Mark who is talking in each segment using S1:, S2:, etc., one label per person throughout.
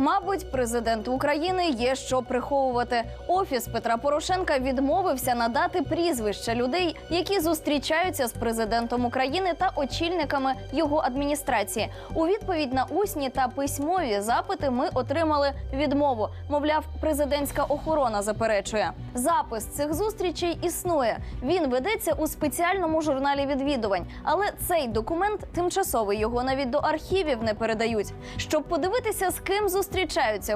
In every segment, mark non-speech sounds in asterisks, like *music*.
S1: Мабуть, президенту України є що приховувати. Офіс Петра Порошенка відмовився надати прізвища людей, які зустрічаються з президентом України та очільниками його адміністрації. У відповідь на усні та письмові запити ми отримали відмову. Мовляв, президентська охорона заперечує. Запис цих зустрічей існує. Він ведеться у спеціальному журналі відвідувань, але цей документ тимчасовий його навіть до архівів не передають. Щоб подивитися, з ким зустрічаються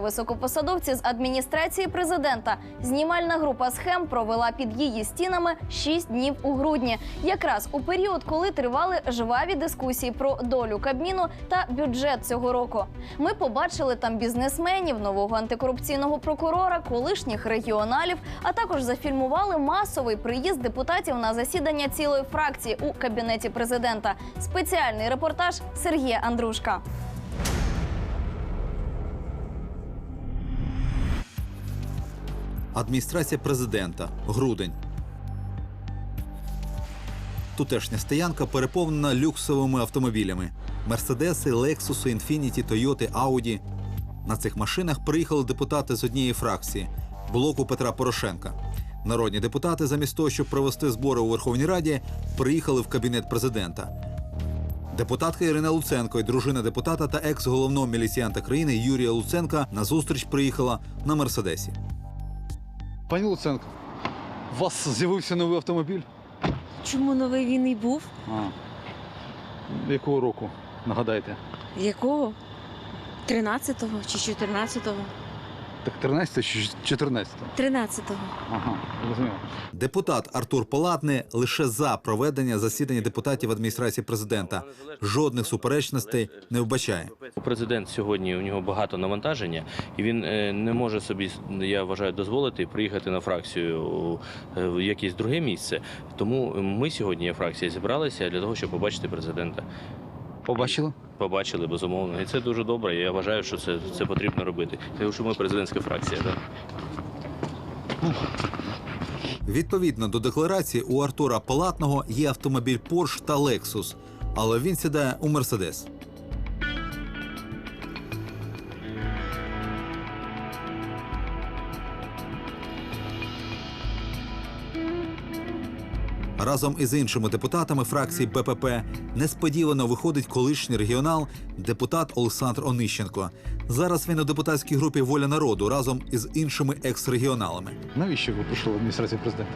S1: високопосадовці з адміністрації президента, знімальна група схем провела під її стінами 6 днів у грудні, якраз у період, коли тривали жваві дискусії про долю Кабміну та бюджет цього року. Ми побачили там бізнесменів, нового антикорупційного прокурора, колишніх регіоналів, а також зафільмували масовий приїзд депутатів на засідання цілої фракції у кабінеті президента. Спеціальний репортаж Сергія Андрушка.
S2: Адміністрація президента. Грудень. Тутешня стоянка переповнена люксовими автомобілями: Мерседеси, Лексуси, Інфініті, Тойоти, Ауді. На цих машинах приїхали депутати з однієї фракції блоку Петра Порошенка. Народні депутати, замість того, щоб провести збори у Верховній Раді, приїхали в кабінет президента. Депутатка Ірина Луценко і дружина депутата та екс-головного міліціянта країни Юрія Луценка на зустріч приїхала на Мерседесі.
S3: Пані Луценко, у вас з'явився новий автомобіль?
S4: Чому новий він і був?
S3: А. Якого року? Нагадайте.
S4: Якого? 13-го чи 14-го?
S3: Так 13 чи 14?
S4: 13-го.
S3: Ага, розумію.
S2: Депутат Артур Палатний лише за проведення засідання депутатів адміністрації президента. Жодних суперечностей не вбачає.
S5: Президент сьогодні у нього багато навантаження, і він е, не може собі, я вважаю, дозволити приїхати на фракцію у, е, в якесь друге місце. Тому ми сьогодні, як фракція, зібралися для того, щоб побачити президента.
S3: Побачили?
S5: Побачили безумовно, і це дуже добре. Я вважаю, що це, це потрібно робити. Тому що ми президентська фракція. Так?
S2: Відповідно до декларації, у Артура Палатного є автомобіль Порш та Лексус, але він сідає у Мерседес. Разом із іншими депутатами фракції БПП несподівано виходить колишній регіонал, депутат Олександр Онищенко. Зараз він у депутатській групі Воля народу разом із іншими екс-регіоналами.
S3: Навіщо ви прийшли в адміністрацію президента?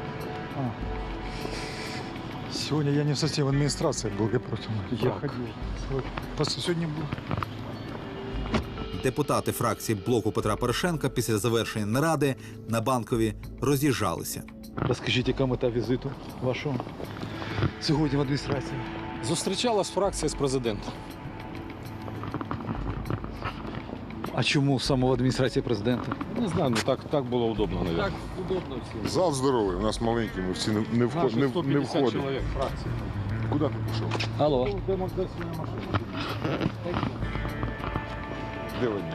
S6: Сегодня я не в составе администрации благопротивно.
S3: Як?
S6: Просто сегодня был.
S2: Депутати фракції блоку Петра Порошенка після завершення наради на банкові роз'їжджалися.
S3: Розкажіть, яка мета візиту вашого сьогодні в адміністрації?
S7: Зустрічалась фракція з президентом.
S3: А чому саме в адміністрації президента?
S7: Не знаю, ну так, так було удобно, мабуть. Так, удобно всім.
S8: Зал здоровий, у нас маленький, ми всі не, не, вход,
S7: Наші
S8: не, не
S7: 150
S8: входимо.
S7: чоловік фракції.
S8: Куди ти пішов?
S3: Алло.
S7: Демонстраційна машина.
S8: Де вони?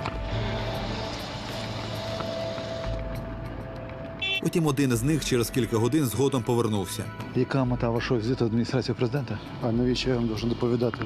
S2: Утім, один із них через кілька годин згодом повернувся.
S3: Яка мета вашого візиту в адміністрацію президента?
S6: А навіщо я вам должен доповідати?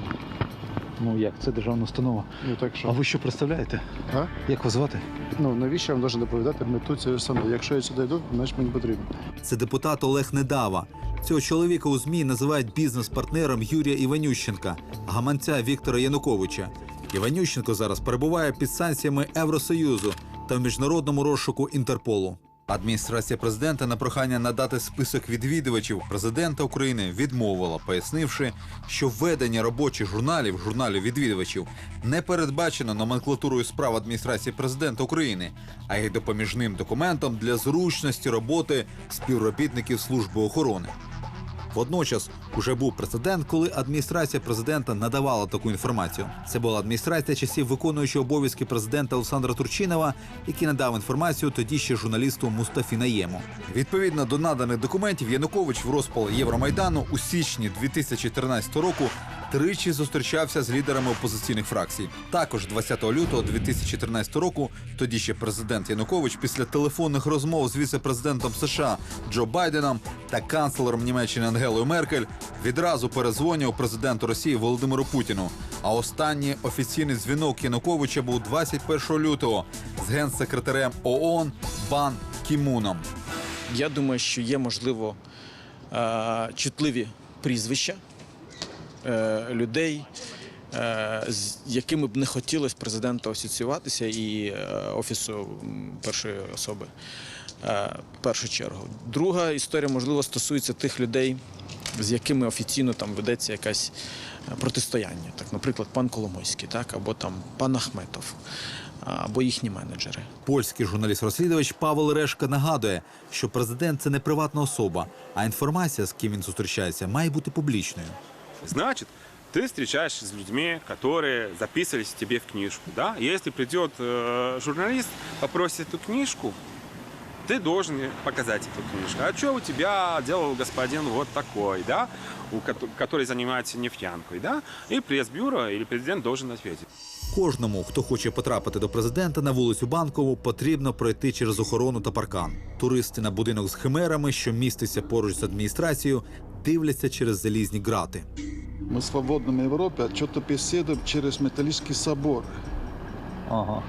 S3: Ну як, це державна установа.
S6: Ну так
S3: А ви що представляєте?
S6: А?
S3: Як вас звати?
S6: Ну навіщо я вам должен доповідати мету цієї саме? Якщо я сюди йду, значить мені потрібно.
S2: Це депутат Олег Недава. Цього чоловіка у ЗМІ називають бізнес-партнером Юрія Іванющенка, гаманця Віктора Януковича. Іванющенко зараз перебуває під санкціями Євросоюзу та в міжнародному розшуку Інтерполу. Адміністрація президента на прохання надати список відвідувачів президента України відмовила, пояснивши, що введення робочих журналів журналів відвідувачів не передбачено номенклатурою справ адміністрації президента України, а й допоміжним документом для зручності роботи співробітників служби охорони. Водночас уже був прецедент, коли адміністрація президента надавала таку інформацію. Це була адміністрація часів виконуючого обов'язки президента Олександра Турчинова, який надав інформацію тоді ще журналісту Мустафі Наєму. Відповідно до наданих документів, Янукович в розпал Євромайдану у січні 2013 року тричі зустрічався з лідерами опозиційних фракцій. Також 20 лютого 2013 року тоді ще президент Янукович після телефонних розмов з віце-президентом США Джо Байденом та канцлером Німеччини Ангелою Меркель відразу перезвонив президенту Росії Володимиру Путіну. А останній офіційний дзвінок Януковича був 21 лютого з генсекретарем ООН Бан Кімуном.
S9: Я думаю, що є можливо е, чутливі прізвища людей, е, з якими б не хотілося президенту асоціюватися і е, офісу першої особи. е, В першу чергу. Друга історія, можливо, стосується тих людей, з якими офіційно там ведеться якесь е, протистояння. Так, наприклад, пан Коломойський, так, або там пан Ахметов, або їхні менеджери.
S2: Польський журналіст-розслідувач Павел Решка нагадує, що президент це не приватна особа, а інформація, з ким він зустрічається, має бути публічною.
S10: Значит, ты встречаешься с людьми, которые записывались тебе в книжку, да? И Если придет э, журналист, попросит эту книжку, ты должен показать эту книжку. А что у тебя делал господин вот такой, да? У, кото- который занимается нефтянкой, да? И пресс-бюро или президент должен ответить.
S2: Кожному, хто хоче потрапити до президента на вулицю Банкову, потрібно пройти через охорону та паркан. Туристи на будинок з химерами, що міститься поруч з адміністрацією, дивляться через залізні грати.
S6: Мы в свободном Европе, а что-то беседуем через металлический собор.
S3: Ага.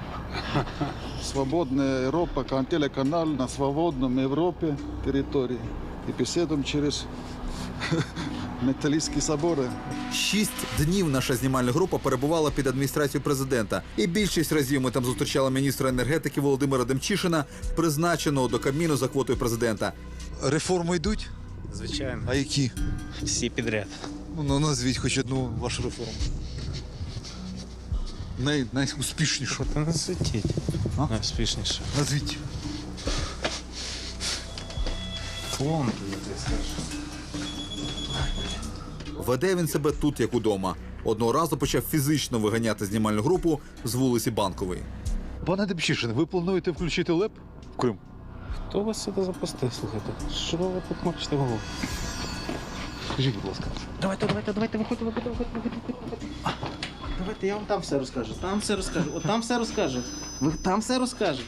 S6: Свободная Европа, телеканал на свободном Европе территории. И беседуем через *laughs* металлические соборы.
S2: Шість днів наша знімальна група перебувала під адміністрацією президента, і більшість разів ми там зустрічали міністра енергетики Володимира Демчишина, призначеного до Кабміну за квотою президента.
S11: Реформи йдуть?
S9: Звичайно,
S11: А які?
S9: всі підряд.
S11: Ну, назвіть хоч одну вашу реформу. Най, найуспішнішу.
S9: Та не сидіть.
S11: А?
S9: Найуспішніше.
S11: Назвіть.
S9: Клон.
S2: Веде він себе тут, як удома. Одного разу почав фізично виганяти знімальну групу з вулиці Банкової.
S3: Пане Демчишин, ви плануєте включити ЛЕП в Крим?
S9: Хто вас сюди запустив, слухайте? Що ви тут мочите голову?
S3: Скажіть, будь ласка.
S12: Давайте, давайте, давайте, виходьте, виходьте, виходьте, виходьте, виходьте. Давайте, я вам там все розкажу. Там все розкажу. От там все розкажу. Ви там все розкажу.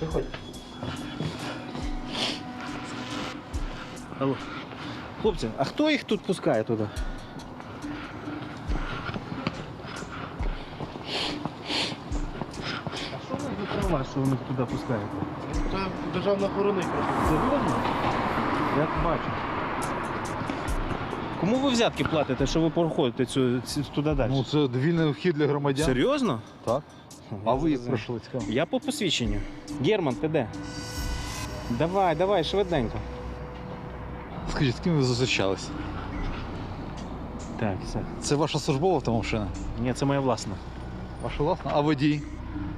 S12: Виходь. Алло. Хлопці, а хто їх тут пускає туди? А що у нас за права, що їх туди пускаєте? Це державна охорона Серйозно? Я бачу. Кому ви взятки платите, що ви проходите цю, цю- туди далі?
S3: Ну, це вільний вхід для громадян.
S12: Серйозно?
S3: Так. А ви як пройшли цікаво?
S12: Я по посвідченню. Герман, ти де? Давай, давай, швиденько.
S3: Скажіть, з ким ви зустрічались?
S12: Так, все.
S3: Це ваша службова автомашина?
S12: Ні, це моя власна.
S3: Ваша власна? А водій?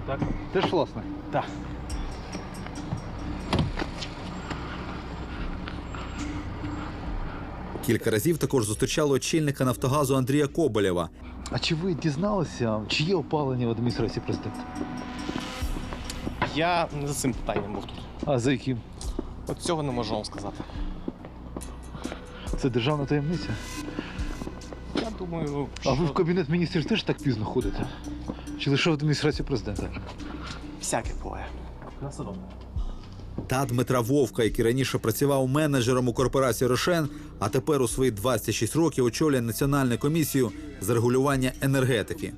S12: Так.
S3: Теж власна?
S12: Так.
S2: Кілька разів також зустрічали очільника Нафтогазу Андрія Коболєва.
S3: А чи ви дізналися, чи є опалення в адміністрації президента?
S12: Я не за цим питанням був тут.
S3: А за яким?
S12: От цього не можу вам сказати.
S3: Це державна таємниця?
S12: Я думаю, що
S3: А ви в кабінет міністрів теж так пізно ходите? Чи лише в адміністрацію президента?
S12: всяке буває. На.
S2: Та Дмитра Вовка, який раніше працював менеджером у корпорації Рошен, а тепер у свої 26 років очолює Національну комісію з регулювання енергетики.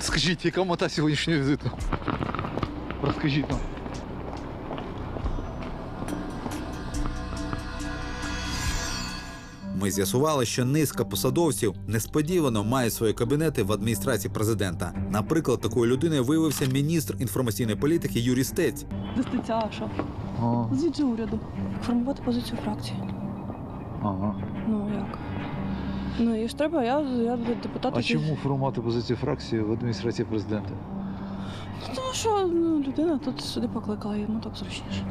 S3: Скажіть, яка мета сьогоднішнього візиту? Розкажіть нам.
S2: Ми з'ясували, що низка посадовців несподівано мають свої кабінети в адміністрації президента. Наприклад, такою людиною виявився міністр інформаційної політики Юрій Стець.
S13: До що?
S3: А,
S13: Звідси уряду. Формувати позицію фракції.
S3: ага.
S13: Ну як? Ну і ж треба, я, я депутат.
S3: А чому формувати позицію фракції в адміністрації президента?
S13: Ну, Тому що ну, людина тут сюди покликала, йому так зручніше.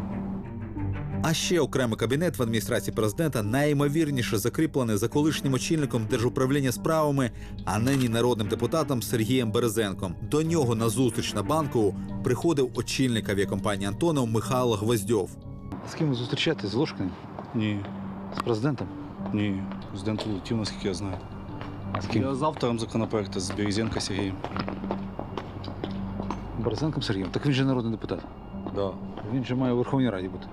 S2: А ще окремий кабінет в адміністрації президента найімовірніше закріплений за колишнім очільником держуправління справами, а нині народним депутатом Сергієм Березенком. До нього на зустріч на банку приходив очільник авіакомпанії Антонов Михайло Гвоздьов.
S3: З ким ви зустрічаєтесь? З Ложкиним? Ні.
S11: З президентом?
S3: Ні. Президент улетів, наскільки я знаю.
S11: А з ким?
S3: Я з автором законопроекту з Березенко Сергієм.
S11: Борисенком Сергієм. Так він же народний депутат.
S3: Да.
S11: Він же має у Верховній Раді бути.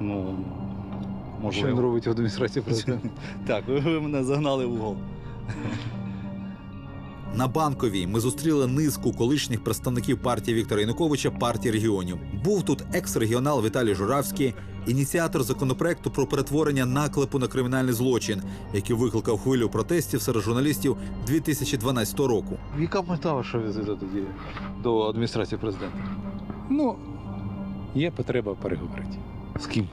S3: Ну,
S11: Що він
S3: можливо.
S11: робить в адміністрації президента? *laughs*
S3: Так, ви, ви мене загнали в угол.
S2: На банковій ми зустріли низку колишніх представників партії Віктора Януковича партії регіонів. Був тут екс-регіонал Віталій Журавський, ініціатор законопроекту про перетворення наклепу на кримінальний злочин, який викликав хвилю протестів серед журналістів 2012 року.
S11: Яка мета вашого візиту тоді до адміністрації президента?
S7: Ну, є потреба переговорити.
S11: З ким?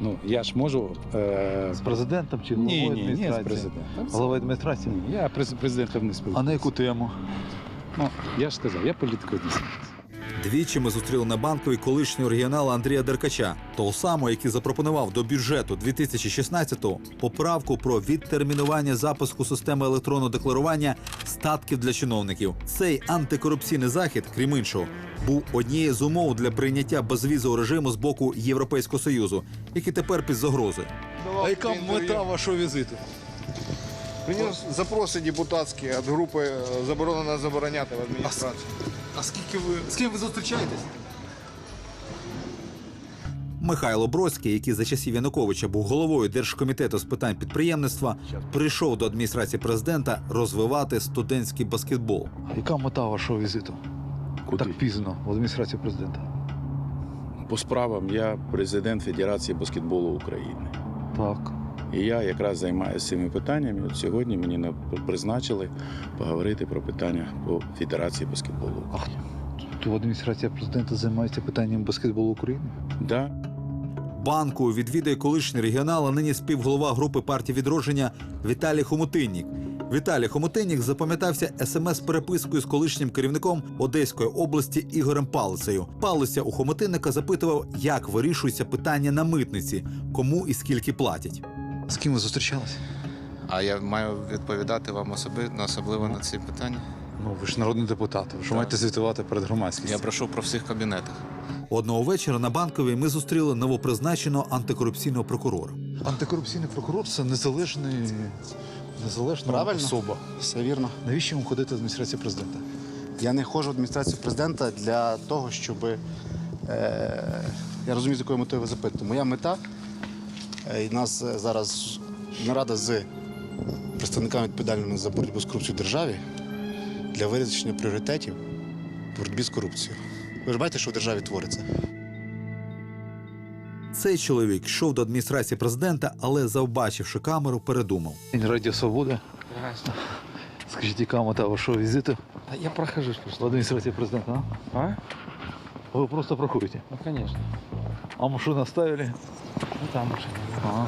S7: Ну, я ж можу. Е...
S11: З президентом чи
S7: Ні,
S11: головою
S7: ні, ні, з
S11: адміністрації?
S7: президентом.
S11: Головою адміністрації?
S7: Ні, я през- президентом не
S11: А на яку тему?
S7: Ну, я ж сказав, я політикою не займаюся.
S2: Двічі ми зустріли на банковій колишнього регіонала Андрія Деркача, того самого, який запропонував до бюджету 2016-го поправку про відтермінування запуску системи електронного декларування статків для чиновників. Цей антикорупційний захід, крім іншого, був однією з умов для прийняття безвізового режиму з боку Європейського союзу, який тепер під загрозою.
S11: А яка мета вашого візиту?
S8: Принес запроси депутатські від групи е, заборонено забороняти в адміністрації.
S11: А скільки ви з ким ви зустрічаєтесь?
S2: Михайло Бродський, який за часів Януковича був головою Держкомітету з питань підприємництва, прийшов до адміністрації президента розвивати студентський баскетбол.
S11: Яка мета вашого візиту?
S7: Куди?
S11: Так пізно в адміністрації президента.
S7: По справам я президент Федерації баскетболу України.
S11: Так.
S7: І я якраз займаюся цими питаннями. От сьогодні мені на- призначили поговорити про питання по Федерації баскетболу України.
S11: То адміністрація президента займається питанням баскетболу України?
S7: Да,
S2: Банку відвідує колишній регіонал, а нині співголова групи партії відродження Віталій Хомутиннік. Віталій Хомутиннік запам'ятався смс-перепискою з колишнім керівником Одеської області Ігорем Палицею. Палиця у Хомутинника запитував, як вирішується питання на митниці, кому і скільки платять.
S11: З ким ви зустрічалися?
S14: А я маю відповідати вам особи, особливо на ці питання.
S11: Ну, ви ж народний депутат, ви ж
S14: Так.
S11: маєте звітувати перед громадськістю.
S14: Я прошу про всіх кабінетах.
S2: Одного вечора на банковій ми зустріли новопризначеного антикорупційного прокурора.
S11: Антикорупційний прокурор це незалежний, незалежна
S12: Правильно.
S11: особа.
S12: Все вірно.
S11: Навіщо йому ходити в адміністрацію президента?
S12: Я не ходжу в адміністрацію президента для того, щоб. Е, я розумію, з якою метою ви запитуєте. Моя мета, і нас е, зараз нарада з представниками відповідальними за боротьбу з корупцією в державі для вирішення пріоритетів в боротьбі з корупцією. Ви ж бачите, що в державі твориться.
S2: Цей чоловік йшов до адміністрації президента, але, завбачивши камеру, передумав.
S11: Радіо Свобода. Скажіть, яка мета вашого візиту
S7: Я прохожусь
S11: в адміністрації президента? А?
S7: А?
S11: Ви просто проходите.
S7: Ну, конечно.
S11: А машину оставили?
S7: Ну там машина.
S11: Ага.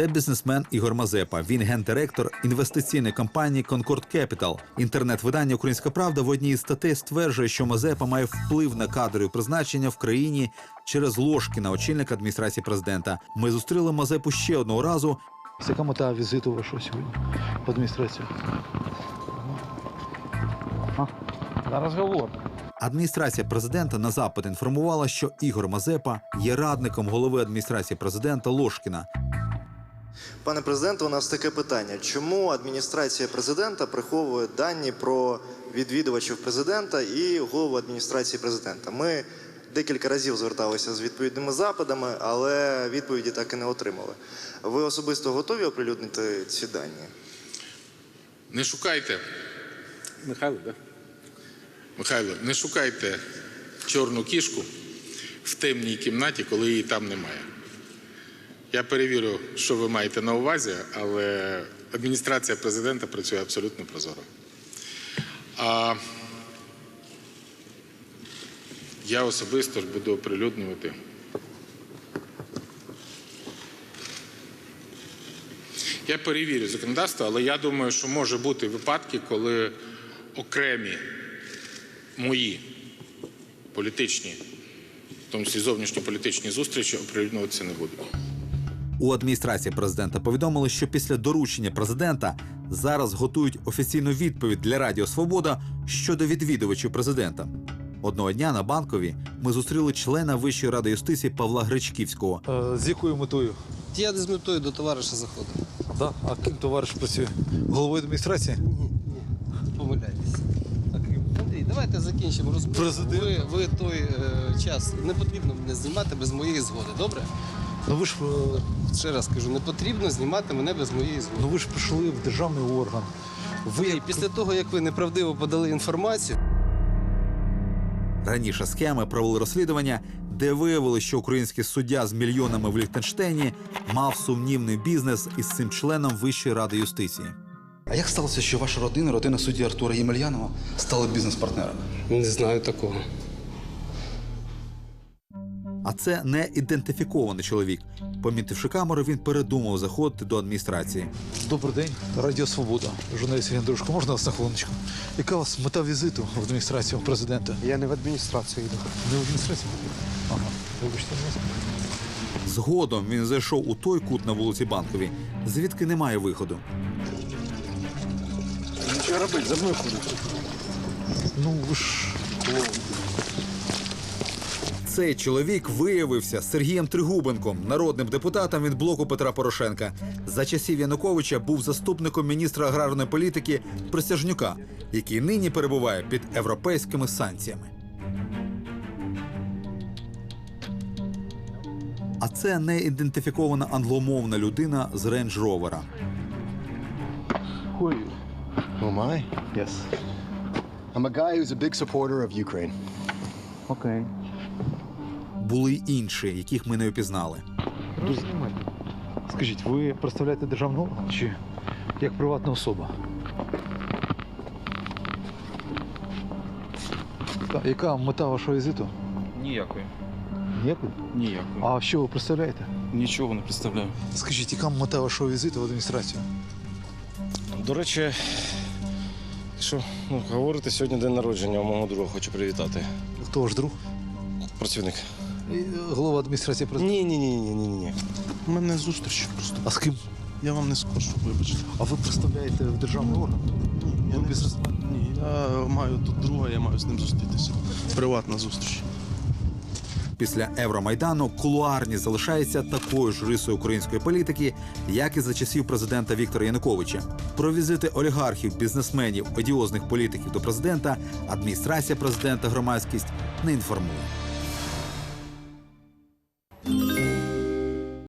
S2: Це бізнесмен Ігор Мазепа. Він гендиректор інвестиційної компанії Concord Capital. Інтернет-видання Українська Правда в одній із статей стверджує, що Мазепа має вплив на кадрові призначення в країні через ложки на очільника адміністрації президента. Ми зустріли Мазепу ще одного разу.
S11: Яка мета візиту вашого сьогодні в адміністрацію?
S7: На розговор.
S2: Адміністрація президента на запит інформувала, що Ігор Мазепа є радником голови адміністрації президента Ложкіна.
S15: Пане президенте, у нас таке питання: чому адміністрація президента приховує дані про відвідувачів президента і голову адміністрації президента? Ми декілька разів зверталися з відповідними запитами, але відповіді так і не отримали. Ви особисто готові оприлюднити ці дані?
S16: Не шукайте,
S7: Михайло, да?
S16: Михайло, не шукайте чорну кішку в темній кімнаті, коли її там немає. Я перевірю, що ви маєте на увазі, але адміністрація президента працює абсолютно прозоро. А я особисто ж буду оприлюднювати. Я перевірю законодавство, але я думаю, що може бути випадки, коли окремі мої політичні, в тому числі зовнішньополітичні зустрічі оприлюднюватися не будуть.
S2: У адміністрації президента повідомили, що після доручення президента зараз готують офіційну відповідь для Радіо Свобода щодо відвідувачів президента. Одного дня на банкові ми зустріли члена Вищої ради юстиції Павла Гречківського.
S11: Е, з якою метою?
S17: Я з метою до товариша заходив.
S11: Да? А ким товариш працює? Головою адміністрації?
S17: Помиляйтесь. Андрій, давайте закінчимо розмову.
S11: Президент.
S17: Ви, ви той е, час не потрібно мене знімати без моєї згоди, добре?
S11: Ну ви ж е,
S17: Ще раз кажу, не потрібно знімати мене без моєї згоди.
S11: ну ви ж прийшли в державний орган. Ви
S17: після того, як ви неправдиво подали інформацію,
S2: Раніше схеми провели розслідування, де виявили, що український суддя з мільйонами в Ліхтенштейні мав сумнівний бізнес із цим членом Вищої ради юстиції.
S12: А як сталося, що ваша родина, родина судді Артура Ємельянова, стала бізнес-партнерами?
S17: не знаю такого.
S2: А це не ідентифікований чоловік. Помітивши камеру, він передумав заходити до адміністрації.
S11: Добрий день, Радіо Свобода. Журналіст Яндрушко, можна вас на хвилиночку? Яка у вас мета візиту в адміністрацію президента?
S8: Я не в адміністрацію йду.
S11: Не в адміністрацію? Ага. Вибачте.
S2: Згодом він зайшов у той кут на вулиці Банковій, звідки немає виходу.
S8: Що робити? За мною ходить.
S11: Ну ви ж
S2: Цей чоловік виявився Сергієм Тригубенком, народним депутатом від блоку Петра Порошенка. За часів Януковича був заступником міністра аграрної політики Присяжнюка, який нині перебуває під європейськими санкціями. А це неідентифікована англомовна людина з рейндж ровера.
S8: Who are you? Who am I? Yes. I'm a guy who's a big supporter of Ukraine. Okay.
S2: Були й інші, яких ми не опізнали.
S11: скажіть, ви представляєте державний орган чи як приватна особа? Та, яка мета вашого візиту?
S18: Ніякої.
S11: Ніякої?
S18: Ніякої.
S11: А що ви представляєте?
S18: Нічого не представляю.
S11: Скажіть, яка мета вашого візиту в адміністрацію?
S19: До речі, що ну, говорите, сьогодні день народження у мого друга, хочу привітати.
S11: Хто ваш друг?
S19: Працівник.
S11: Е, Голова адміністрації президента.
S19: Ні, ні, ні, ні, ні, ні.
S18: У мене зустріч просто.
S11: А з ким?
S18: Я вам не скажу, вибачте.
S11: А ви представляєте в державний орган?
S18: Я не Ні, я маю тут друга, я маю з ним зустрітися. Приватна зустріч.
S2: Після Евромайдану кулуарність залишається такою ж рисою української політики, як і за часів президента Віктора Януковича. Про візити олігархів, бізнесменів, одіозних політиків до президента адміністрація президента громадськість не інформує.